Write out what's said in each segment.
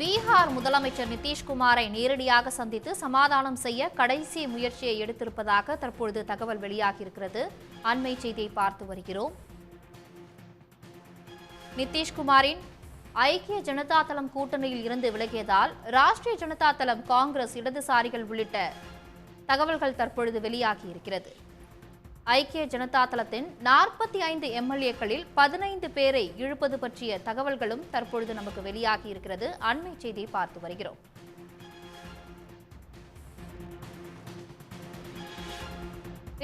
பீகார் முதலமைச்சர் நிதிஷ்குமாரை நேரடியாக சந்தித்து சமாதானம் செய்ய கடைசி முயற்சியை எடுத்திருப்பதாக தற்பொழுது தகவல் வெளியாகியிருக்கிறது. அண்மை செய்தியை பார்த்து வருகிறோம். நிதிஷ்குமாரின் ஐக்கிய ஜனதா தளம் கூட்டணியில் இருந்து விலகியதால் ராஷ்டிரிய ஜனதா தளம் காங்கிரஸ் இடதுசாரிகள் உள்ளிட்ட தகவல்கள் தற்பொழுது வெளியாகியிருக்கிறது. ஐக்கிய ஜனதா தளத்தின் நாற்பத்தி ஐந்து எம்எல்ஏக்களில் பதினைந்து பேரை இழுப்பது பற்றிய தகவல்களும் தற்பொழுது நமக்கு வெளியாகி இருக்கிறது. அண்மை செய்தியை பார்த்து வருகிறோம்.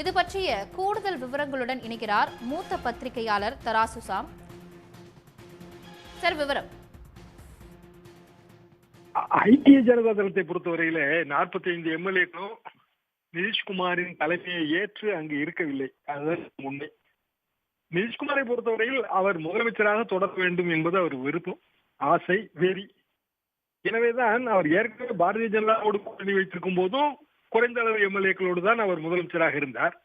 இது பற்றிய கூடுதல் விவரங்களுடன் இணைகிறார் மூத்த பத்திரிகையாளர் தராசுசாம் சார் விவரம். ஐக்கிய ஜனதா தளத்தை பொறுத்தவரையில நாற்பத்தி ஐந்து எம்எல்ஏக்களும் நிதிஷ்குமாரின் தலைமையை ஏற்று அங்கு இருக்கவில்லை. அதுதான் உண்மை. நிதிஷ்குமாரை பொறுத்தவரையில் அவர் முதலமைச்சராக தொடர வேண்டும் என்பது அவர் விருப்பம் ஆசை வெறி. எனவேதான் அவர் ஏற்கனவே பாரதிய ஜனதாவோடு கூட்டணி வைத்திருக்கும் போதும் குறைந்த அளவு எம்எல்ஏக்களோடு தான் அவர் முதலமைச்சராக இருந்தார்.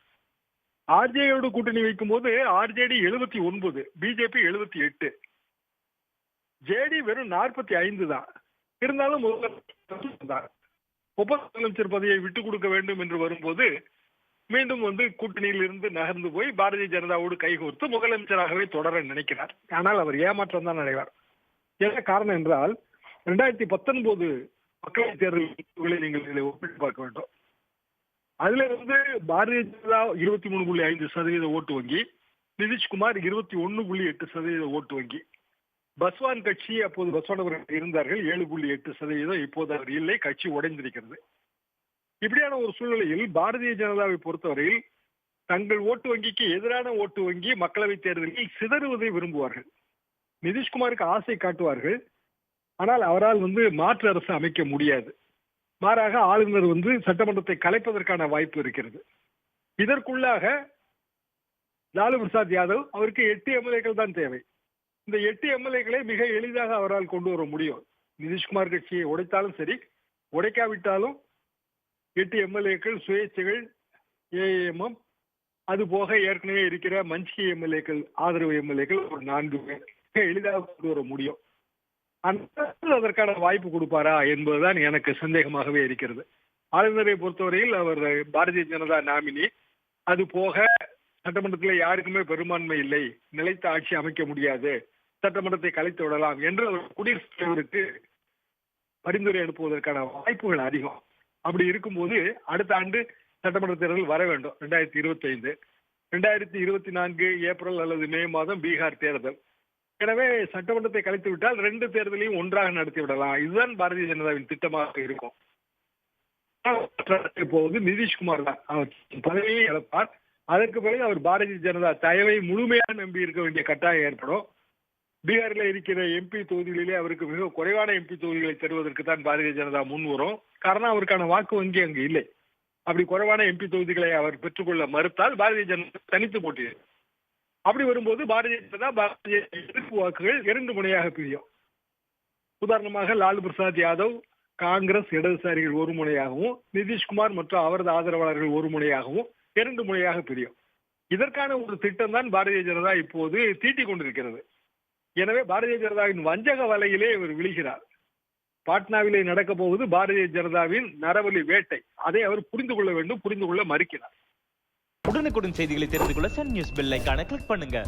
ஆர்ஜேடியோடு கூட்டணி வைக்கும் போது ஆர்ஜேடி எழுபத்தி ஒன்பது பிஜேபி எழுபத்தி எட்டு. ஜேடி வெறும் நாற்பத்தி ஐந்து தான். இருந்தாலும் முதலமைச்சர் உப முதலமைச்சர் பதவியை விட்டுக் கொடுக்க வேண்டும் என்று வரும்போது மீண்டும் வந்து கூட்டணியில் இருந்து நகர்ந்து போய் பாரதிய ஜனதாவோடு கைகோர்த்து முதலமைச்சராகவே தொடர நினைக்கிறார். ஆனால் அவர் ஏமாற்றம் தான் அடைவார். என்ன காரணம் என்றால் இரண்டாயிரத்தி பத்தொன்பது மக்களவைத் தேர்தல்களை நீங்கள் இதை ஒப்பிட்டு பார்க்க வேண்டும். அதுல வந்து பாரதிய ஜனதா இருபத்தி மூணு புள்ளி ஐந்து சதவீத ஓட்டு வங்கி நிதிஷ்குமார் இருபத்தி ஒன்னு புள்ளி எட்டு சதவீத ஓட்டு வங்கி பஸ்வான் கட்சி அப்போது பஸ்வான் அவர்கள் இருந்தார்கள். ஏழு புள்ளி எட்டு சதவீதம் இப்போது அவர் இல்லை. கட்சி உடைந்திருக்கிறது. இப்படியான ஒரு சூழ்நிலையில் பாரதிய ஜனதாவை பொறுத்தவரையில் தங்கள் ஓட்டு வங்கிக்கு எதிரான ஓட்டு வங்கி மக்களவைத் தேர்தலில் சிதறுவதை விரும்புவார்கள். நிதிஷ்குமாருக்கு ஆசை காட்டுவார்கள். ஆனால் அவரால் வந்து மாற்று அரசு அமைக்க முடியாது. மாறாக ஆளுநர் வந்து சட்டமன்றத்தை கலைப்பதற்கான வாய்ப்பு இருக்கிறது. இதற்குள்ளாக லாலு பிரசாத் யாதவ் அவருக்கு எட்டு எம்எல்ஏக்கள் தான் தேவை. இந்த எட்டு எம்எல்ஏக்களை மிக எளிதாக அவரால் கொண்டு வர முடியும். நிதிஷ்குமார் கட்சியை உடைத்தாலும் சரி உடைக்காவிட்டாலும் எட்டு எம்எல்ஏக்கள் சுயேட்சைகள் ஏஎம்எம் அது போக ஏற்கனவே இருக்கிற மஞ்சி எம்எல்ஏக்கள் ஆதரவு எம்எல்ஏக்கள் ஒரு நான்கு பேர் மிக எளிதாக கொண்டு வர முடியும். அந்த அதற்கான வாய்ப்பு கொடுப்பாரா என்பதுதான் எனக்கு சந்தேகமாகவே இருக்கிறது. ஆளுநரை பொறுத்தவரையில் அவர் பாரதிய ஜனதா நாமினி. அது போக சட்டமன்றத்தில் யாருக்குமே பெரும்பான்மை இல்லை. நிலைத்த ஆட்சி அமைக்க முடியாது. சட்டமன்றத்தை கலைத்து விடலாம் என்று அவர் குடியரசுத் தலைவருக்கு பரிந்துரை அனுப்புவதற்கான வாய்ப்புகள் அதிகம். அப்படி இருக்கும்போது அடுத்த ஆண்டு சட்டமன்ற தேர்தல் வர வேண்டும் ரெண்டாயிரத்தி இருபத்தி ஐந்து ரெண்டாயிரத்தி இருபத்தி நான்கு ஏப்ரல் அல்லது மே மாதம் பீகார் தேர்தல். எனவே சட்டமன்றத்தை கலைத்து விட்டால் ரெண்டு தேர்தலையும் ஒன்றாக நடத்தி விடலாம். இதுதான் பாரதிய ஜனதாவின் திட்டமாக இருக்கும். இப்போது நிதிஷ்குமார் தான். அவர் பதவியை இழப்பார். அதற்கு பிறகு அவர் பாரதிய ஜனதா தயவை முழுமையாக நம்பி இருக்க வேண்டிய கட்டாயம் ஏற்படும். பீகாரில் இருக்கிற எம்பி தொகுதிகளிலே அவருக்கு மிக குறைவான எம்பி தொகுதிகளை தருவதற்கு தான் பாரதிய ஜனதா முன் வரும். காரணம் அவருக்கான வாக்கு வங்கி அங்கு இல்லை. அப்படி குறைவான எம்பி தொகுதிகளை அவர் பெற்றுக்கொள்ள மறுத்தால் பாரதிய ஜனதா தனித்து போட்டியது அப்படி வரும்போது பாரதிய ஜனதா பாரதிய எதிர்ப்பு வாக்குகள் இரண்டு முனையாக பிரியும். உதாரணமாக லாலு பிரசாத் யாதவ் காங்கிரஸ் இடதுசாரிகள் ஒரு முனையாகவும் நிதிஷ்குமார் மற்றும் அவரது ஆதரவாளர்கள் ஒரு முனையாகவும் இரண்டு முனையாக பிரியும். இதற்கான ஒரு திட்டம் தான் பாரதிய ஜனதா இப்போது தீட்டிக் கொண்டிருக்கிறது. எனவே பாரதிய ஜனதாவின் வஞ்சக வலையிலே இவர் விழுகிறார். பாட்னாவிலே நடக்க போவது பாரதிய ஜனதாவின் நரவலி வேட்டை. அதை அவர் புரிந்து கொள்ள வேண்டும் புரிந்து கொள்ள மறுக்கிறார். உடனுக்குடன் செய்திகளை தெரிந்து கொள்ள சன் நியூஸ் பெல் ஐகானை கிளிக் பண்ணுங்க.